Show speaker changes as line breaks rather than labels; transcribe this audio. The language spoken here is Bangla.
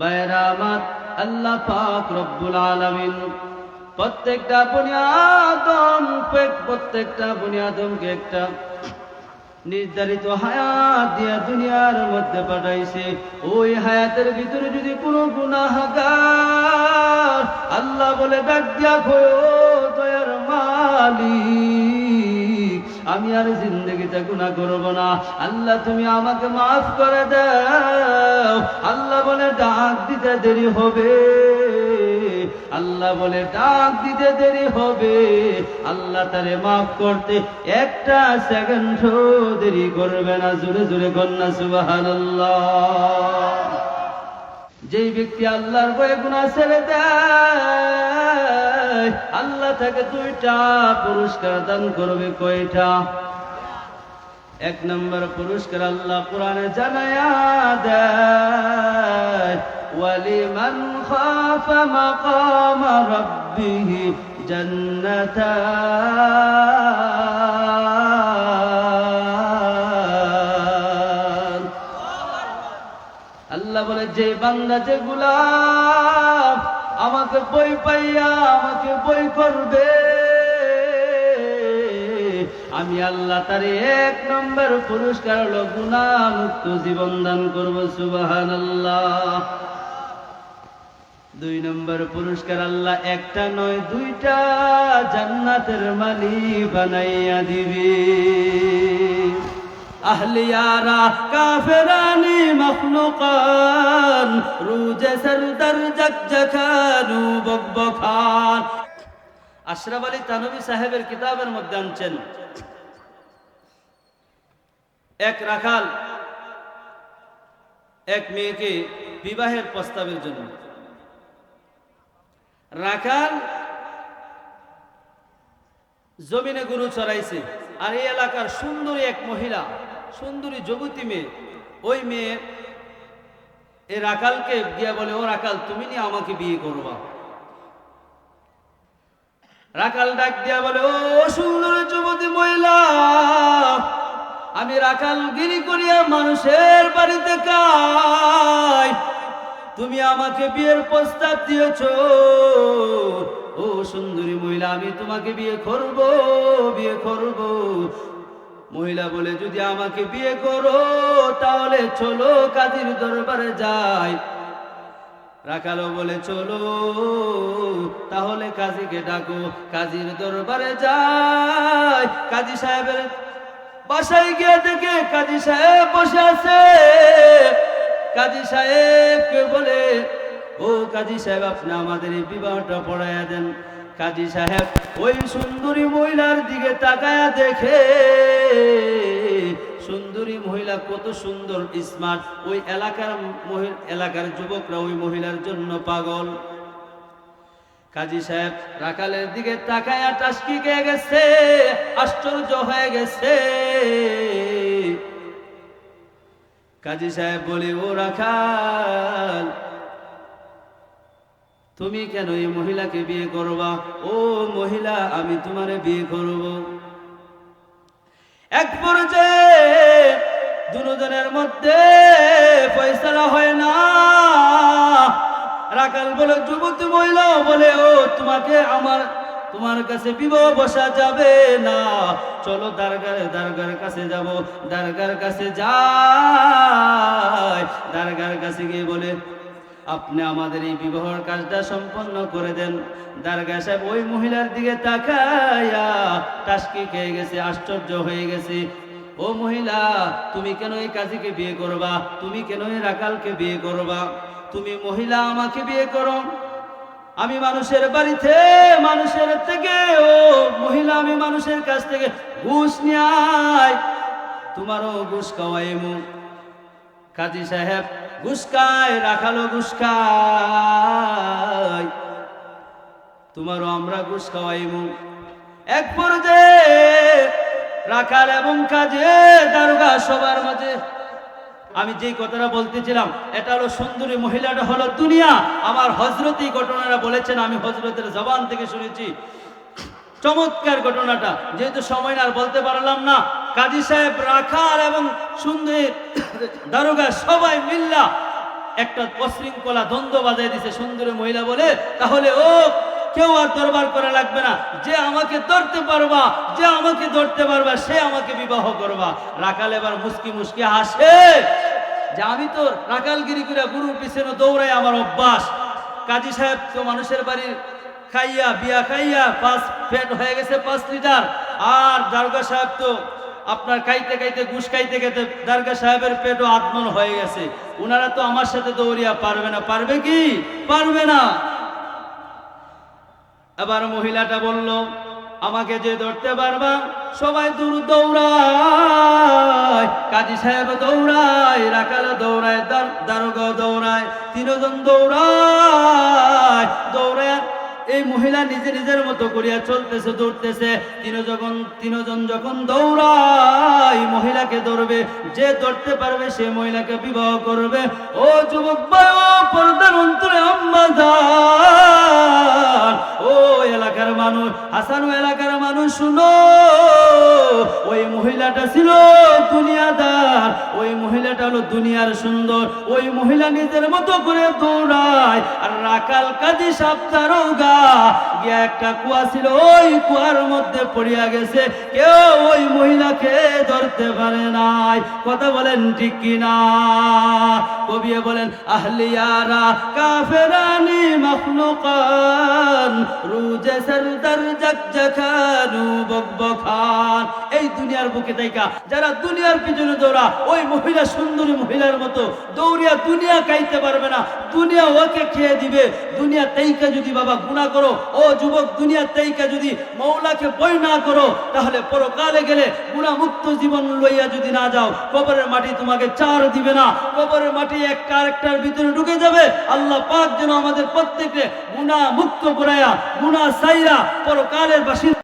বাইরামাত আল্লাহ পাক রব্বুল আলামিন প্রত্যেকটা বুনিয়াদম প্রত্যেকটা বুনিয়াদমকে একটা নির্ধারিত হায়াত দিয়া দুনিয়ার মধ্যে পাঠাইছে। ওই হায়াতের ভিতরে যদি কোনো গুনাহগার আল্লাহ বলে ডাক দিয়া খোয় দয়ার মালিক। আমি আর জিন্দগিতে গুনাহ করব না। আল্লাহ, তুমি আমাকে মাফ করে দাও। আল্লাহ বলে, ডাক দিতে দেরি হবে। আল্লাহ বলে, ডাক দিতে দেরি হবে। আল্লাহ তারে মাফ করতে একটা সেকেন্ড দেরি করবে না। জোরে জোরে কন্যা সুবাহান যেই ব্যক্তি আল্লাহর বয়ে গুণা ছেড়ে দেয় আল্লাহ তাকে দুইটা পুরস্কার দান করবে, কয়টা? এক নম্বর পুরস্কার আল্লাহ কোরআনে জানায়া দেয়, ওয়ালিমান খাফা মাকাম রাব্বিহি জান্নাতান। আল্লাহ বলে, যে বান্দা, যে গুলাম আমাকে বই পাইয়া আমাকে বই করবে। আমি আল্লাহ তার এক নম্বর পুরস্কার হলো গুণা মুক্ত জীবন দান করব সুবাহান আল্লাহ দুই নম্বর পুরস্কার আল্লাহ একটা নয়, দুইটা জান্নাতের মালি বানাইয়া দিবি। আহলিয়ারা কাফেরানি মখলুকান, রুজে সরদার জগজখানু বকবখান আশরাফ আলী তানবী সাহেবের কিতাবের মধ্যে আনছেন, এক রাখাল, এক মেয়েকে বিবাহের প্রস্তাবের জন্য। রাখাল জমিনে গরু চড়াইছে, আর এই এলাকার সুন্দরী এক মহিলা সুন্দরী যুবতী মেয়ে। ওই মেয়ে এই রাখালকে গিয়া বলে, ও রাখাল, তুমি নিয়ে আমাকে বিয়ে করবা। রাখাল ডাক দিয়া বলে, ও সুন্দরী যুবতী মহিলা, আমি রাখাল গিরি করিয়া মানুষের বাড়িতে কাই তুমি আমাকে বিয়ের প্রস্তাব দিয়েছ। ও সুন্দরী মহিলা, আমি তোমাকে বিয়ে করব বিয়ে করব। মহিলা বলে, যদি আমাকে বিয়ে করো, তাহলে চলো কাজীর দরবারে যাই। রাখালো বলে, চলো, তাহলে কাজীকে ডাকো, কাজীর দরবারে যাই। কাজী সাহেবের বাসায় গিয়ে দেখে কাজী সাহেব বসে আছে। কাজী সাহেবকে বলে, ও কাজী সাহেব, আপনি আমাদের এই বিবাহটা পড়াইয়া দেন। কাজী সাহেব, ওই সুন্দরী মহিলার দিকে তাকায়া দেখে সুন্দরী মহিলা কত সুন্দর স্মার্ট। ওই এলাকার এলাকার যুবকরা ওই মহিলার জন্য পাগল। কাজী সাহেব রাখালের দিকে তাকায়া টাসকি খেয়ে গেছে, আশ্চর্য হয়ে গেছে। কাজী সাহেব বলে, ও রাখাল তুমি কেন এই মহিলাকে বিয়ে করবা? ও মহিলা, আমি তোমারে বিয়ে করব। এক পর্যায়ে দুজনের মধ্যে ফয়সালা হয় না। রাখাল বলে, যুবতী মহিলা, বলে, ও, তোমাকে আমার, তোমার কাছে বিবাহ বসা যাবে না। চলো দারগার দারগার কাছে যাব। দারগার কাছে যাই দারগার কাছে গিয়ে বলে আপনি আমাদের এই বিবাহর কাজটা সম্পন্ন করে দেন। দারগা সাহেব ওই মহিলার দিকে তাকায়া টাসকি খেয়ে গেছে, আশ্চর্য হয়ে গেছে। ও মহিলা, তুমি কেন এই কাজীকে বিয়ে করবা? তুমি কেন এই রাকালকে বিয়ে করবা? তুমি মহিলা, আমাকে বিয়ে করো। আমি মানুষের বাড়িতে, মানুষের থেকে, ও মহিলা, আমি মানুষের কাছ থেকে ঘুষ নিয়াই। তোমারও ঘুষ খাওয়াই মুখ কাজী সাহেব, গুসকায় রাখালো গুসকায়। তোমারও আমরা ঘুষ খাওয়াইমু এক পর্যায়ে রাখাল এবং কাজে দারোগা সবার মাঝে, আমি যেই কথাটা বলতেছিলাম, এটা হলো সুন্দরী মহিলাটা হলো দুনিয়া। আমার হজরত ঘটনাটা বলেছেন, আমি হজরতের জবান থেকে শুনেছি। চমৎকার ঘটনাটা, যেহেতু সময় না আর বলতে পারলাম না কাজী সাহেব রাখাল এবং সুন্দর দারোগা সবাই মিল্লা একটা অশৃঙ্খলা দ্বন্দ্ব বাজায় দিছে সুন্দরী মহিলা বলে, তাহলে ও কেউ আর দরবার করা লাগবে না। যে আমাকে ধরতে পারবা, যে আমাকে ধরতে পারবা, সে আমাকে বিবাহ করবা। রাখাল এবার মুস্কি মুস্কি হাসে, যে আমি তো রাখালগিরি করে গুরুর পিছনে দৌড়াই আমার অভ্যাস। কাজী সাহেব তো মানুষের বাড়ির খাইয়া, বিয়া খাইয়া পাঁচ পেট হয়ে গেছে পাঁচ লিটার। আর দারগা সাহেব তো আপনার খাইতে খাইতে, ঘুষ খাইতে খাইতে দারগা সাহেবের পেটও আত্মন হয়ে গেছে। ওনারা তো আমার সাথে দৌড়িয়া পারবে না। পারবে কি? পারবে না। এবার মহিলাটা বলল, আমাকে যে ধরতে পারবা, সবাই দূর দৌড়ায়, কাজী সাহেব দৌড়ায় রাখাল দৌড়ায় দার- দারোগা দৌড়ায়, তিনজন দৌড়ায়। মহিলা নিজে নিজের মতো করিয়া চলতেছে, দৌড়তেছে। তিন যখন তিনজন যখন দৌড়ায়, মহিলাকে ধরবে, যে ধরতে পারবে সে মহিলাকে বিবাহ করবে। ও যুবক অন্তরে ও এলাকার মানুষ, হাসান এলাকার মানুষ, শুনো। ওই মহিলাটা ছিল দুনিয়াদার, ওই মহিলাটা হলো দুনিয়ার সুন্দর, ওই মহিলা নিজের মতো করে দৌড়ায়, আর রাকাল কাজী সাপ্তারৌগা গিয়া একটা কুয়া ছিল, ওই কুয়ার মধ্যে পড়িয়া গেছে। কেউ ওই মহিলাকে ধরতে পারে নাই। কথা বলেন ঠিক কিনা? কবি বলেন, আহলিয়ারা কাফেরানি মখলুকান, রুজে সরদার জাকজাকানু বকবখান এই দুনিয়ার বুকে তাইকা, যারা দুনিয়ার পিছনে দৌড়া, ওই মহিলা সুন্দরী মহিলার মতো দৌড়িয়া দুনিয়া খাইতে পারবে না। দুনিয়া ওকে খেয়ে দিবে। দুনিয়া তেইকা যদি বাবা গুণা করো, ও যুবক দুনিয়ার তাইকা যদি মৌলাকে বই না করো, তাহলে পরকালে গেলে গুণা মুক্ত জীবন লইয়া যদি না যাও, কবরের মাটি তোমাকে চার দিবে না। কবরের মাটি একটা আরেকটার ভিতরে ঢুকে যাবে। আল্লাহ পাক যেন আমাদের প্রত্যেকে গুণা মুক্ত করাইয়া গুণা সাইরা পরকালের বাসিন্দা